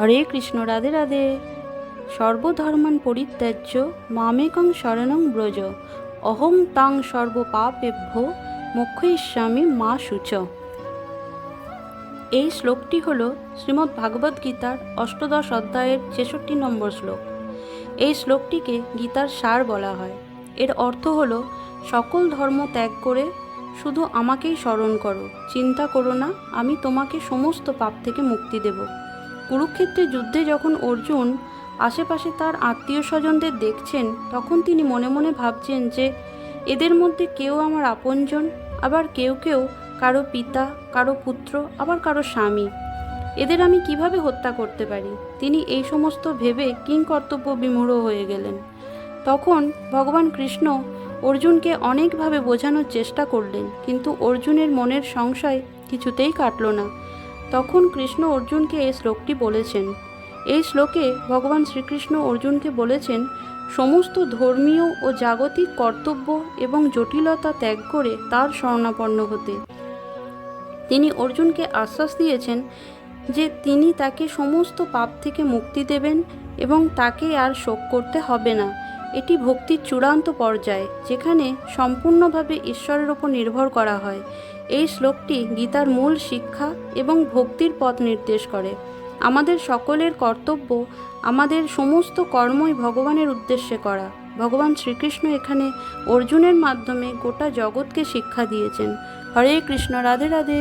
হরে কৃষ্ণ, রাধে রাধে। সর্বধর্মান পরিত্যাজ্য, মামেকং শরণং ব্রজ। অহং তাং সর্বপাপেভ্য মোক্ষয়িষ্যামি মা সূচ এই শ্লোকটি হল শ্রীমদ্ ভাগবত গীতার অষ্টদশ অধ্যায়ের ছেষট্টি নম্বর শ্লোক। এই শ্লোকটিকে গীতার সার বলা হয়। এর অর্থ হল, সকল ধর্ম ত্যাগ করে শুধু আমাকেই স্মরণ করো, চিন্তা করো না, আমি তোমাকে সমস্ত পাপ থেকে মুক্তি দেব। কুরুক্ষেত্রের যুদ্ধে যখন অর্জুন আশেপাশে তার আত্মীয় স্বজনদের দেখছেন, তখন তিনি মনে মনে ভাবছেন যে, এদের মধ্যে কেউ আমার আপনজন, আবার কেউ কেউ কারও পিতা, কারও পুত্র, আবার কারও স্বামী। এদের আমি কীভাবে হত্যা করতে পারি? তিনি এই সমস্ত ভেবে কিং কর্তব্য বিমূঢ় হয়ে গেলেন। তখন ভগবান কৃষ্ণ অর্জুনকে অনেকভাবে বোঝানোর চেষ্টা করলেন, কিন্তু অর্জুনের মনের সংশয় কিছুতেই কাটল না। তখন কৃষ্ণ অর্জুনকে এই শ্লোকটি বলেছেন। এই শ্লোকে ভগবান শ্রীকৃষ্ণ অর্জুনকে বলেছেন, সমস্ত ধর্মীয় ও জাগতিক কর্তব্য এবং জটিলতা ত্যাগ করে তার শরণাপন্ন হতে। তিনি অর্জুনকে আশ্বাস দিয়েছেন যে তিনি তাকে সমস্ত পাপ থেকে মুক্তি দেবেন এবং তাকে আর শোক করতে হবে না। এটি ভক্তির চূড়ান্ত পর্যায়, যেখানে সম্পূর্ণভাবে ঈশ্বরের ওপর নির্ভর করা হয়। এই শ্লোকটি গীতার মূল শিক্ষা এবং ভক্তির পথ নির্দেশ করে। আমাদের সকলের কর্তব্য আমাদের সমস্ত কর্মই ভগবানের উদ্দেশ্যে করা। ভগবান শ্রীকৃষ্ণ এখানে অর্জুনের মাধ্যমে গোটা জগৎকে শিক্ষা দিয়েছেন। হরে কৃষ্ণ, রাধে রাধে।